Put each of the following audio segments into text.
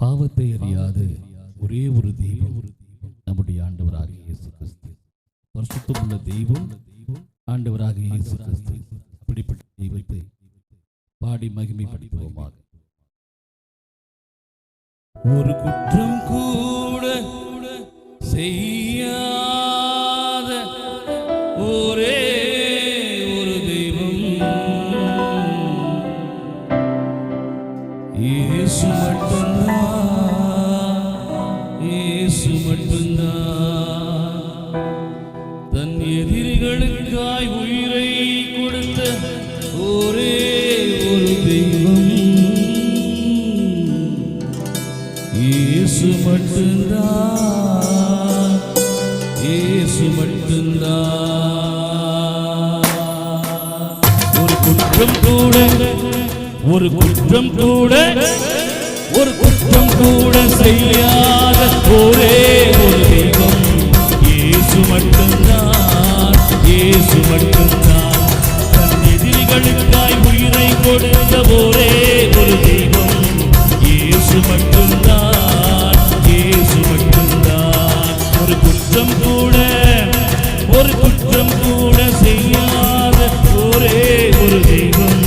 பாவத்தை அறியாத. ஒரே ஒரு தெய்வம் நம்முடைய ஆண்டவராக இயேசு கிறிஸ்து. உள்ள தெய்வம் ஆண்டவராக இயேசு கிறிஸ்து. அப்படிப்பட்ட தெய்வத்தை பாடி மகிமைப்படுத்துவோமாக. ஒரு குற்றம் கூட செய்யாத ஒரே ஒரு தெய்வம். இயேசு தெய்வம் இயேசு மட்டும்தான் இயேசு மட்டும்தான். ஒரு குற்றம் கூட ஒரு குற்றம் கூட ஒரு குற்றம் கூட செய்யாத ஒரே ஒரு தெய்வம். இயேசு மட்டும்தான் இயேசு மட்டும்தான். கொடுத்த ஒரே ஒரு தெய்வம். இயேசு மட்டும்தான் இயேசு மட்டும்தான். ஒரு குற்றம் கூட ஒரு குற்றம் கூட செய்யாத ஒரே ஒரு தெய்வம்.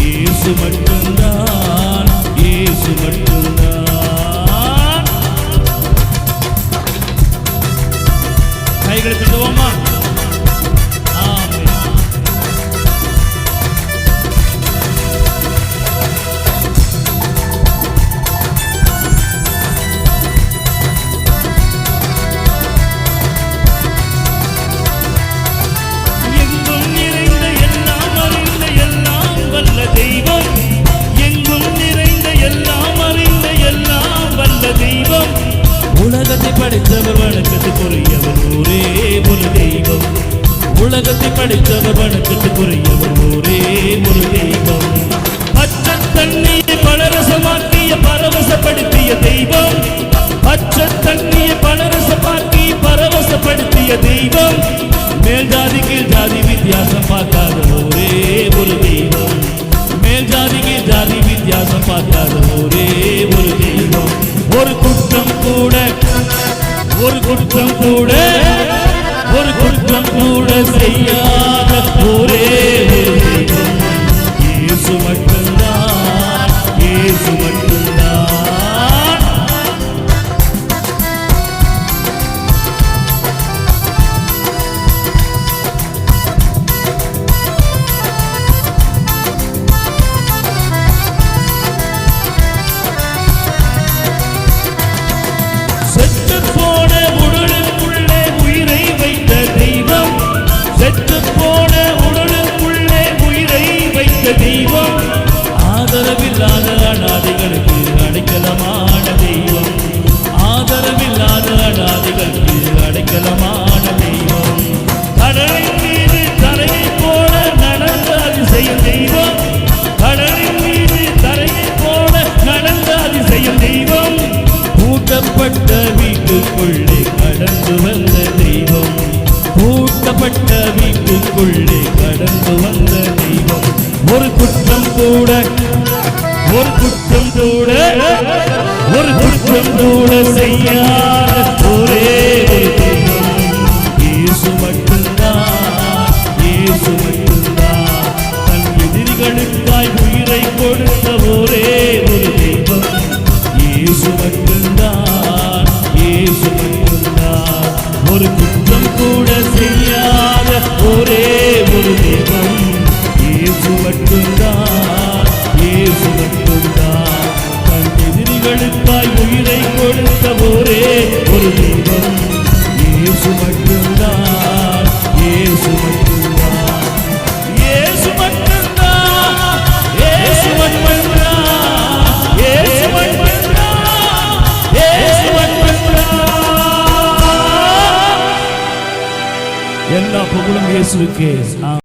இயேசு மட்டும்தான் இயேசு மட்டும்தான். கைகளை தட்டுவோமா படைத்தவர் வணக்கத்துக்குரியவர் ஒரே ஒரு தெய்வம். உலகத்தை படைத்தவர் வணக்கத்துக்குரியவர் ஒரே ஒரு தெய்வம். பச்சை தண்ணியை பலரசமாக்கிய பரவசப்படுத்திய தெய்வம். பச்சை தண்ணியை பலரசமாக்கி பரவசப்படுத்திய தெய்வம். மேல் ஜாதி கீழ் ஜாதி வித்தியாசம் பார்க்காத ஒரே ஒரு தெய்வம். மேல் ஜாதி கீழ் ஜாதி வித்தியாசம் பார்க்காத குற்றம் கூட ஒரு குற்றம் கூட செய்யாத ஒரே ஆதரவில்லாத அனாதைகளுக்கு அடைக்கலமான தெய்வம். ஆதரவில்லாத அனாதைகளுக்கு அடைக்கலமான தெய்வம். கடலின் மீது தலையை போல நடந்த அதிசயம் தெய்வம். கடலின் மீது தலையை போல நடந்த அதிசயம் தெய்வம். பூட்டப்பட்ட வீட்டுக்குள்ளே கடந்து வந்த தெய்வம். பூட்டப்பட்ட வீட்டுக்குள்ளே கடந்து வந்த தெய்வம். ஒரு குற்றம் கூட ஒரு குற்றம் கூட ஒரு குற்றம் கூட செய்யாத ஒரே இயேசு மட்டும்தான் இயேசு மட்டும்தான். தன் எதிரிகளுக்காய் உயிரை கொடுத்த ஒரே ஒரு தெய்வம். இயேசு மட்டும்தான் இயேசு மட்டும்தான். ஒரு Yesu ke.